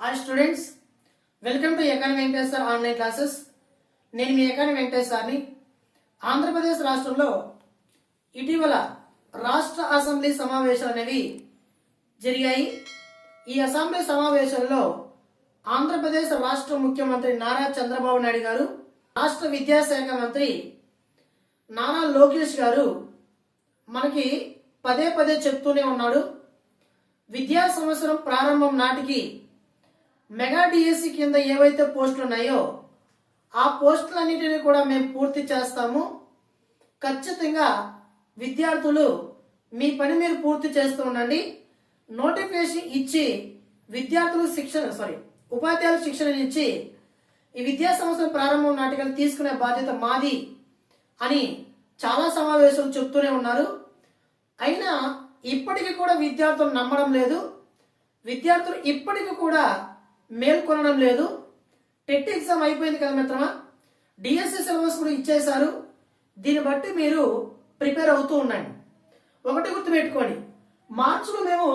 Hi students welcome to ఎకాని sir online classes నేను మీ ఎకాని వెంకటేశ్వర్ని ఆంధ్రప్రదేశ్ రాష్ట్రంలో ఇటీవల రాష్ట్ర అసెంబ్లీ సమావేశాలు అనేవి జరిగాయి. ఈ అసెంబ్లీ సమావేశంలో ఆంధ్రప్రదేశ్ రాష్ట్ర ముఖ్యమంత్రి నారా చంద్రబాబు నాయుడు గారు రాష్ట్ర విద్యాశాఖ మంత్రి నారా లోకేష్ గారు మనకి పదే పదే చెప్తూనే ఉన్నాడు. విద్యా సంవత్సరం ప్రారంభం నాటికి మెగా డిఎస్సి కింద ఏవైతే పోస్టులు ఉన్నాయో ఆ పోస్టులన్నిటిని కూడా మేము పూర్తి చేస్తాము. ఖచ్చితంగా విద్యార్థులు మీ పని మీరు పూర్తి చేస్తూ ఉండండి. నోటిఫికేషన్ ఇచ్చి విద్యార్థులు శిక్షణ సారీ ఉపాధ్యాయులు శిక్షణ ఇచ్చి ఈ విద్యా సంవత్సరం ప్రారంభం నాటికలు తీసుకునే బాధ్యత మాది అని చాలా సమావేశాలు చెప్తూనే ఉన్నారు. అయినా ఇప్పటికీ కూడా విద్యార్థులు నమ్మడం లేదు. విద్యార్థులు ఇప్పటికీ కూడా మేల్కొనడం లేదు. టెట్ ఎగ్జామ్ అయిపోయింది కదా మిత్రమా? డిఎస్సి సిలబస్ కూడా ఇచ్చేశారు. దీన్ని బట్టి మీరు ప్రిపేర్ అవుతూ ఉండండి. ఒకటి గుర్తుపెట్టుకోండి. మార్చిలో మేము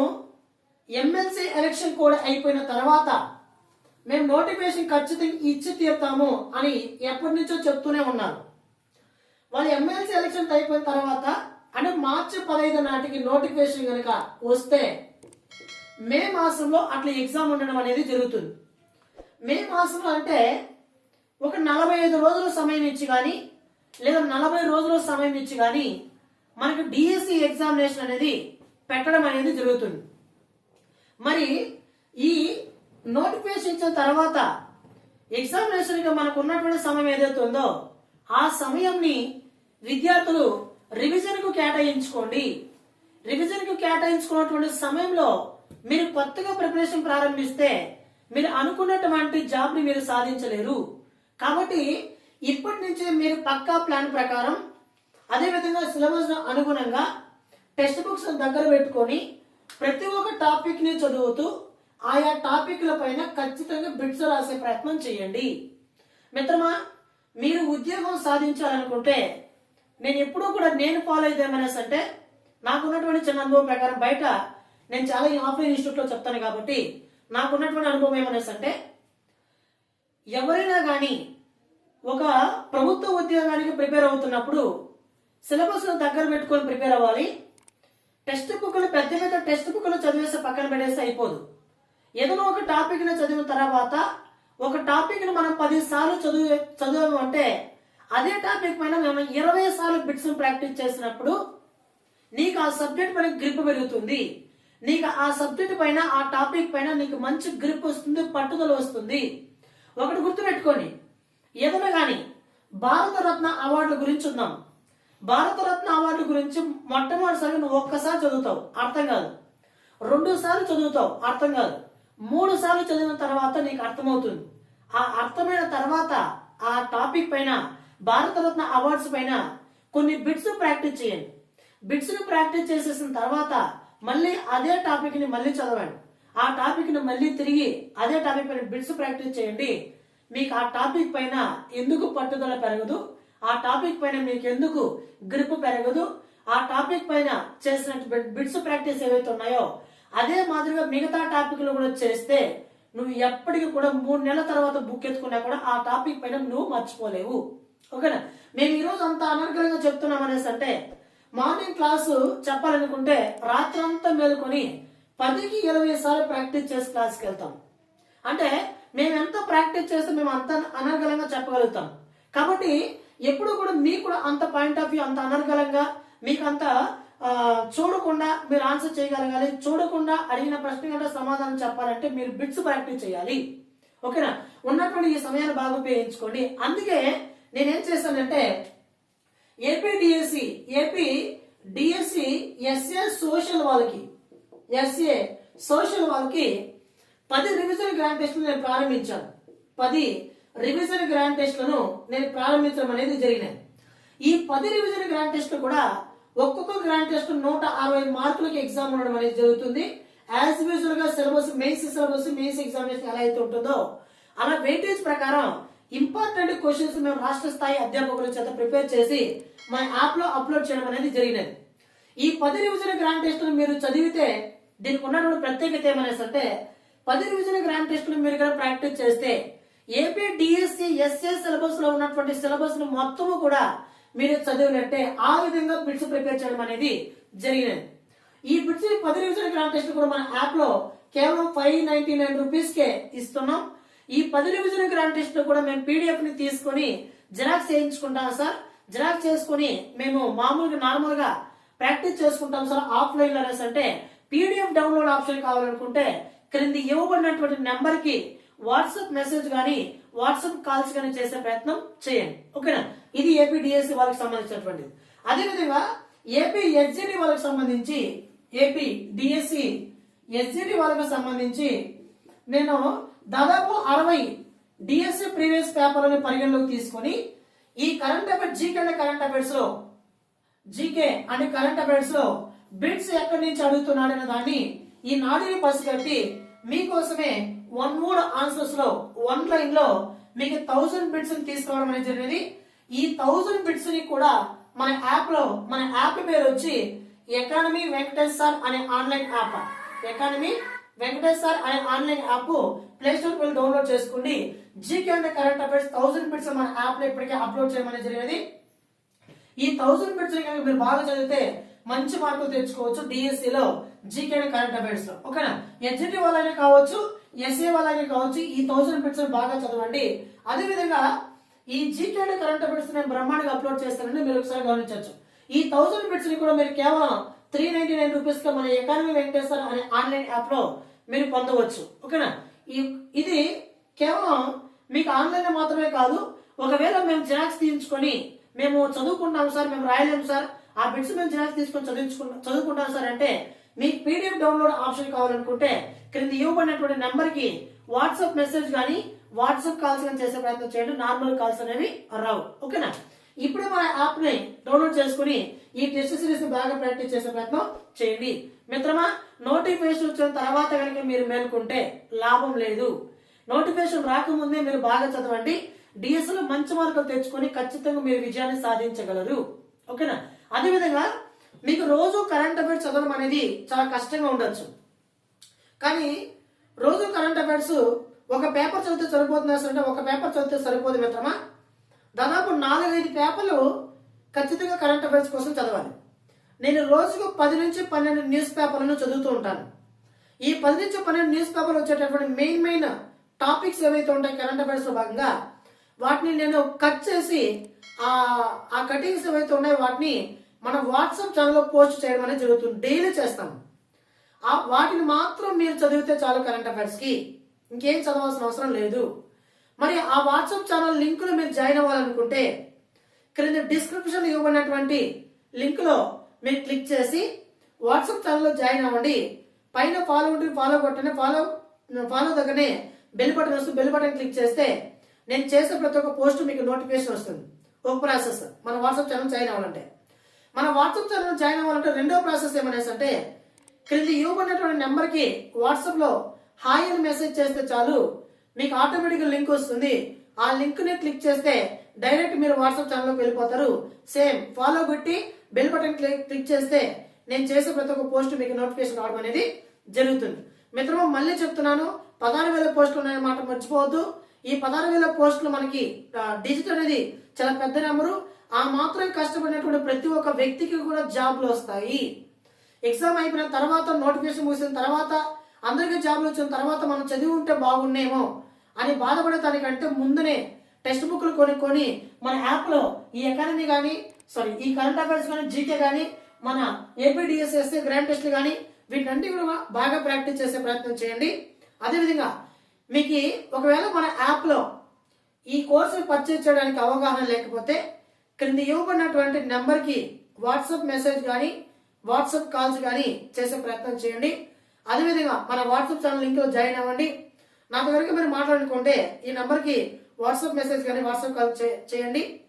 ఎమ్మెల్సీ ఎలక్షన్ కూడా అయిపోయిన తర్వాత మేము నోటిఫికేషన్ ఖచ్చితంగా ఇచ్చి తీరుతాము అని ఎప్పటి నుంచో చెప్తూనే ఉన్నారు. వాళ్ళు ఎమ్మెల్సీ ఎలక్షన్ అయిపోయిన తర్వాత అంటే మార్చి పదహైదు నాటికి నోటిఫికేషన్ కనుక వస్తే మే మాసంలో అట్లా ఎగ్జామ్ ఉండడం అనేది జరుగుతుంది. మే మాసంలో అంటే ఒక నలభై ఐదు రోజుల సమయం ఇచ్చి కానీ లేదా నలభై రోజుల సమయం ఇచ్చి కానీ మనకు డిఎస్సి ఎగ్జామినేషన్ అనేది పెట్టడం అనేది జరుగుతుంది. మరి ఈ నోటిఫికేషన్ ఇచ్చిన తర్వాత ఎగ్జామినేషన్కి మనకు ఉన్నటువంటి సమయం ఏదైతే ఉందో ఆ సమయంని విద్యార్థులు రివిజన్కు కేటాయించుకోండి. రివిజన్కు కేటాయించుకున్నటువంటి సమయంలో మీరు కొత్తగా ప్రిపరేషన్ ప్రారంభిస్తే మీరు అనుకున్నటువంటి జాబ్ని మీరు సాధించలేరు. కాబట్టి ఇప్పటి నుంచి మీరు పక్కా ప్లాన్ ప్రకారం అదేవిధంగా సిలబస్ అనుగుణంగా టెక్స్ట్ బుక్స్ దగ్గర పెట్టుకొని ప్రతి ఒక్క టాపిక్ని చదువుతూ ఆయా టాపిక్ల పైన ఖచ్చితంగా బిట్స్ రాసే ప్రయత్నం చేయండి. మిత్రమా మీరు ఉద్యోగం సాధించాలనుకుంటే నేను ఎప్పుడూ కూడా నేను ఫాలో అయితే ఏమనేసి అంటే నాకున్నటువంటి చిన్న అనుభవం ప్రకారం బయట నేను చాలా ఈ ఆఫ్లైన్ ఇన్స్టిట్యూట్లో చెప్తాను కాబట్టి నాకున్నటువంటి అనుభవం ఏమనేసి అంటే ఎవరైనా కానీ ఒక ప్రభుత్వ ఉద్యోగానికి ప్రిపేర్ అవుతున్నప్పుడు సిలబస్ దగ్గర పెట్టుకొని ప్రిపేర్ అవ్వాలి. టెక్స్ట్ బుక్లు పెద్ద పెద్ద టెక్స్ట్ బుక్లు చదివేసి పక్కన పెట్టేస్తే అయిపోదు. ఏదైనా ఒక టాపిక్ని చదివిన తర్వాత ఒక టాపిక్ని మనం పది సార్లు చదువు చదివాము అంటే అదే టాపిక్ పైన మేము ఇరవై సార్లు బిట్స్ ప్రాక్టీస్ చేసినప్పుడు నీకు ఆ సబ్జెక్ట్ పైన గ్రిప్ పెరుగుతుంది. నీకు ఆ సబ్జెక్ట్ పైన ఆ టాపిక్ పైన నీకు మంచి గ్రిప్ వస్తుంది పట్టుదల వస్తుంది. ఒకటి గుర్తుపెట్టుకొని ఏదైనా కానీ భారతరత్న అవార్డుల గురించి ఉందాం. భారతరత్న అవార్డు గురించి మొట్టమొదటిసారి నువ్వు ఒక్కసారి చదువుతావు. అర్థం కాదు. రెండు సార్లు చదువుతావు. అర్థం కాదు. మూడు సార్లు చదివిన తర్వాత నీకు అర్థమవుతుంది. ఆ అర్థమైన తర్వాత ఆ టాపిక్ పైన భారతరత్న అవార్డ్స్ పైన కొన్ని బిట్స్ ప్రాక్టీస్ చేయండి. బిట్స్ ప్రాక్టీస్ చేసేసిన తర్వాత మళ్ళీ అదే టాపిక్ని మళ్ళీ చదవండి. ఆ టాపిక్ని మళ్ళీ తిరిగి అదే టాపిక్ పైన బిట్స్ ప్రాక్టీస్ చేయండి. మీకు ఆ టాపిక్ పైన ఎందుకు పట్టుదల పెరగదు? ఆ టాపిక్ పైన మీకు ఎందుకు గ్రిప్ పెరగదు? ఆ టాపిక్ పైన చేసిన బిట్స్ ప్రాక్టీస్ ఏవైతే ఉన్నాయో అదే మాదిరిగా మిగతా టాపిక్లు కూడా చేస్తే నువ్వు ఎప్పటికీ కూడా మూడు నెలల తర్వాత బుక్ ఎత్తుకున్నా కూడా ఆ టాపిక్ పైన నువ్వు మర్చిపోలేవు. ఓకేనా? మేము ఈరోజు అంత అనర్గళంగా చెప్తున్నాం అనేసి అంటే మార్నింగ్ క్లాసు చెప్పాలనుకుంటే రాత్రంతా మేలుకొని పదికి ఇరవై సార్లు ప్రాక్టీస్ చేసి క్లాస్కి వెళ్తాం. అంటే మేము ఎంత ప్రాక్టీస్ చేస్తే మేము అంత అనర్గళంగా చెప్పగలుగుతాం. కాబట్టి ఎప్పుడు కూడా మీకు కూడా అంత పాయింట్ ఆఫ్ వ్యూ అంత అనర్గలంగా మీకు అంత చూడకుండా మీరు ఆన్సర్ చేయగలగాలి. చూడకుండా అడిగిన ప్రశ్న కంటే సమాధానం చెప్పాలంటే మీరు బిట్స్ ప్రాక్టీస్ చేయాలి. ఓకేనా? ఉన్నటువంటి ఈ సమయాన్ని బాగా ఉపయోగించుకోండి. అందుకే నేనేం చేశానంటే AP DSC AP DSC SA social వాళ్ళకి. ఎస్ఏ సోషల్ వాళ్ళకి పది రివిజన్ గ్రాండ్ టెస్టులు నేను ప్రారంభించాను. పది రివిజన్ గ్రాండ్ టెస్టులను నేను ప్రారంభించడం అనేది జరిగినది ఈ పది రివిజన్ గ్రాండ్ టెస్టులు కూడా ఒక్కొక్క గ్రాండ్ టెస్ట్ నూట అరవై మార్కులకి ఎగ్జామ్ ఉండడం అనేది జరుగుతుంది. యాజ్ యూజువల్గా syllabus mains syllabus mains examination ఎలా అయితే ఉంటుందో అలా వెయిటేజ్ ప్రకారం ఇంపార్టెంట్ క్వశ్చన్స్ మేము రాష్ట్ర స్థాయి అధ్యాపకుల చేత ప్రిపేర్ చేసి మా యాప్లో అప్లోడ్ చేయడం అనేది జరిగినది. ఈ పది రివిజన్ గ్రాండ్ టెస్టులు మీరు చదివితే దీనికి ఉన్నటువంటి ప్రత్యేకత ఏమనేసి అంటే పది రివిజన్ గ్రాండ్ టెస్టులు మీరు కూడా ప్రాక్టీస్ చేస్తే ఏపీ డిఎస్సి ఎస్ఏ సిలబస్లో ఉన్నటువంటి సిలబస్ను మొత్తము కూడా మీరు చదివినట్టే ఆ విధంగా బిట్స్ ప్రిపేర్ చేయడం అనేది జరిగినది. ఈ బిట్స్ పది రివిజన్ గ్రాండ్ టెస్ట్ కూడా మన యాప్లో కేవలం ఫైవ్ నైన్టీ నైన్ రూపీస్ కే ఇస్తున్నాం. ఈ పది రివిజన్ గ్రాండ్ టెస్ట్ కూడా మేము పీడిఎఫ్ని తీసుకొని జిరాక్స్ చేయించుకుంటాం సార్. జిరాక్స్ చేసుకుని మేము మామూలుగా నార్మల్గా ప్రాక్టీస్ చేసుకుంటాం సార్ ఆఫ్లైన్లో అంటే పీడిఎఫ్ డౌన్లోడ్ ఆప్షన్ కావాలనుకుంటే క్రింది ఇవ్వబడినటువంటి నెంబర్కి వాట్సాప్ మెసేజ్ గానీ వాట్సాప్ కాల్స్ గానీ చేసే ప్రయత్నం చేయండి. ఓకేనా? ఇది ఏపీ డిఎస్సి వాళ్ళకి సంబంధించినటువంటిది. అదేవిధంగా ఏపీ ఎస్జిడి వాళ్ళకి సంబంధించి ఏపీ డిఎస్సి ఎస్జిడి వాళ్ళకి సంబంధించి నేను దాదాపు అరవై డిఎస్సి ప్రీవియస్ పేపర్లను పరిగణలోకి తీసుకొని ఈ కరెంట్ అఫైర్స్ జీకే అనే కరెంట్ అఫైర్స్లో జీకే అనే కరెంట్ అఫైర్స్లో బిట్స్ ఎక్కడి నుంచి అడుగుతున్నాడనే దాన్ని ఈ నాడిని పసిగట్టి మీకోసమే వన్ మూడ్ ఆన్సర్స్లో వన్ లైన్లో మీకు థౌసండ్ బిట్స్ తీసుకోవడం అనేది జరిగింది. ఈ థౌసండ్ బిట్స్ని కూడా మన యాప్లో మన యాప్ పేరు వచ్చి ఎకానమీ వెంకటేష్ సార్ అనే online app economy Venkatesh sir అనే ఆన్లైన్ యాప్ ప్లే స్టోర్ వెళ్ళి డౌన్లోడ్ చేసుకోండి GK and current affairs thousand bits మన యాప్లో ఇప్పటికే అప్లోడ్ చేయమని అనేది జరిగింది ఈ థౌసండ్ బిట్స్ కనుక మీరు బాగా చదివితే మంచి మార్కులు తెచ్చుకోవచ్చు డిఎస్సి లో జీకే అండ్ కరెంట్ అఫైర్స్లో. ఓకేనా? ఎన్జిటి వాళ్ళనే కావచ్చు ఎస్ఏ వాళ్ళనే కావచ్చు ఈ థౌసండ్ బిట్స్ బాగా చదవండి. అదే విధంగా ఈ జీకే అనే కరెంట్ అఫైర్స్ నేను బ్రహ్మాండంగా అప్లోడ్ చేస్తానని మీరు ఒకసారి గమనించవచ్చు. ఈ థౌసండ్ బిట్స్ని కూడా మీరు కేవలం త్రీ నైన్టీ నైన్ రూపీస్గా మన ఎకానమీ వెంకటేశ్వర అనే ఆన్లైన్ యాప్లో మీరు పొందవచ్చు. ఓకేనా? ఈ- ఇది కేవలం మీకు ఆన్లైన్లో మాత్రమే కాదు ఒకవేళ మేము జిరాక్స్ తీయించుకొని మేము చదువుకుంటాం సార్ మేము రాయలేము సార్ ఆ బిట్స్ మేము జిరాక్స్ తీసుకొని చదివించుకుంటాం చదువుకుంటాం సార్ అంటే మీకు పీడిఎఫ్ డౌన్లోడ్ ఆప్షన్ కావాలనుకుంటే క్రింద ఇవ్వబడినటువంటి నెంబర్కి వాట్సాప్ మెసేజ్ కానీ వాట్సాప్ కాల్స్ కానీ చేసే ప్రయత్నం చేయండి. నార్మల్ కాల్స్ అనేవి రావు. ఓకేనా? ఇప్పుడే మన యాప్ని డౌన్లోడ్ చేసుకుని ఈ టెస్ట్ సిరీస్ని బాగా ప్రాక్టీస్ చేసే ప్రయత్నం చేయండి. మిత్రమా నోటిఫికేషన్ వచ్చిన తర్వాత కనుక మీరు మేల్కుంటే లాభం లేదు. నోటిఫికేషన్ రాకముందే మీరు బాగా చదవండి. డిఎస్లో మంచి మార్కులు తెచ్చుకొని ఖచ్చితంగా మీరు విజయాన్ని సాధించగలరు. ఓకేనా? అదేవిధంగా మీకు రోజు కరెంట్ అఫైర్స్ చదవడం అనేది చాలా కష్టంగా ఉండొచ్చు. కానీ రోజు కరెంట్ అఫైర్స్ ఒక పేపర్ చదివితే సరిపోతుంది అంటే ఒక పేపర్ చదివితే సరిపోదు మిత్రమా? దాదాపు నాలుగైదు పేపర్లు ఖచ్చితంగా కరెంట్ అఫైర్స్ కోసం చదవాలి. నేను రోజుకు పది నుంచి పన్నెండు న్యూస్ పేపర్లను చదువుతూ ఉంటాను. ఈ పది నుంచి పన్నెండు న్యూస్ పేపర్లు వచ్చేటటువంటి మెయిన్ మెయిన్ టాపిక్స్ ఏవైతే ఉంటాయి కరెంట్ అఫైర్స్ భాగంగా వాటిని నేను కట్ చేసి ఆ ఆ కటింగ్స్ ఏవైతే ఉన్నాయో వాటిని మన వాట్సాప్ ఛానల్లో పోస్ట్ చేయడం అనేది జరుగుతుంది. డైలీ చేస్తాం. ఆ వాటిని మాత్రం మీరు చదివితే చాలు కరెంట్ అఫైర్స్కి ఇంకేం చదవాల్సిన అవసరం లేదు. మరి ఆ వాట్సాప్ ఛానల్ లింకులో మీరు జాయిన్ అవ్వాలనుకుంటే క్రింద డిస్క్రిప్షన్ ఇవ్వబడినటువంటి లింక్లో మీరు క్లిక్ చేసి వాట్సాప్ ఛానల్లో జాయిన్ అవ్వండి. పైన ఫాలో ఉంటుంది ఫాలో కొట్టనే ఫాలో ఫాలో దగ్గరనే బెల్ బటన్ వస్తుంది. బెల్ బటన్ క్లిక్ చేస్తే నేను చేసే ప్రతి ఒక్క పోస్ట్ మీకు నోటిఫికేషన్ వస్తుంది. ఒక ప్రాసెస్ మన వాట్సాప్ ఛానల్ జాయిన్ అవ్వాలంటే. మన వాట్సాప్ ఛానల్ జాయిన్ అవ్వాలంటే రెండో ప్రాసెస్ ఏమనేసి అంటే క్రింద ఇవ్వబడినటువంటి నెంబర్కి వాట్సాప్లో హాయ్ అని మెసేజ్ చేస్తే చాలు. మీకు ఆటోమేటిక్ లింక్ వస్తుంది. ఆ లింక్ని క్లిక్ చేస్తే డైరెక్ట్ మీరు వాట్సాప్ ఛానల్లోకి వెళ్ళిపోతారు. సేమ్ ఫాలో కొట్టి బెల్ బటన్ క్లిక్ క్లిక్ చేస్తే నేను చేసే ప్రతి ఒక్క పోస్ట్ మీకు నోటిఫికేషన్ రావడం అనేది జరుగుతుంది. మిత్రమా మళ్ళీ చెప్తున్నాను పదహారు వేల పోస్టులు ఉన్నాయని మాట మర్చిపోవద్దు. ఈ పదహారు వేల పోస్టులు మనకి డిజిటల్ అనేది చాలా పెద్ద నెంబరు ఆ మాత్రం కష్టపడినటువంటి ప్రతి ఒక్క వ్యక్తికి కూడా జాబ్లు వస్తాయి. ఎగ్జామ్ అయిపోయిన తర్వాత నోటిఫికేషన్ ముగిసిన తర్వాత అందరికీ జాబ్లు వచ్చిన తర్వాత మనం చదివి ఉంటే బాగున్నేమో. అని బాధపడటానికంటే ముందునే టెక్స్ట్ బుక్లు కొనుక్కొని మన యాప్లో ఈ ఎకానమీ కానీ సారీ ఈ కరెంట్ అఫైర్స్ కానీ జీకే కానీ మన ఏపీడిఎస్ఎస్ గ్రాండ్ టెస్ట్లు కానీ వీటన్ని కూడా బాగా ప్రాక్టీస్ చేసే ప్రయత్నం చేయండి. అదేవిధంగా మీకు ఒకవేళ మన యాప్లో ఈ కోర్సు పర్చేజ్ చేయడానికి అవగాహన లేకపోతే క్రింద ఇవ్వబడినటువంటి నెంబర్కి వాట్సాప్ మెసేజ్ కానీ వాట్సాప్ కాల్స్ కానీ చేసే ప్రయత్నం చేయండి. అదేవిధంగా మన వాట్సాప్ ఛానల్ లింక్ జాయిన్ అవ్వండి. నాతో కనుక మీరు మాట్లాడుకుంటే ఈ నంబర్కి వాట్సాప్ మెసేజ్ కానీ వాట్సాప్ కాల్ చే- చేయండి.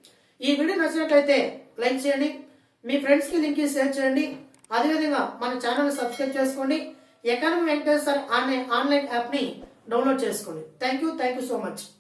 ఈ వీడియో నచ్చినట్లయితే లైక్ చేయండి. మీ ఫ్రెండ్స్కి లింక్ షేర్ చేయండి. అదేవిధంగా మన ఛానల్ సబ్స్క్రైబ్ చేసుకోండి. ఎకానమీ వెంకటేశ్వర్ అనే ఆన్లైన్ యాప్ని డౌన్లోడ్ చేసుకోండి. Thank you thank you so much.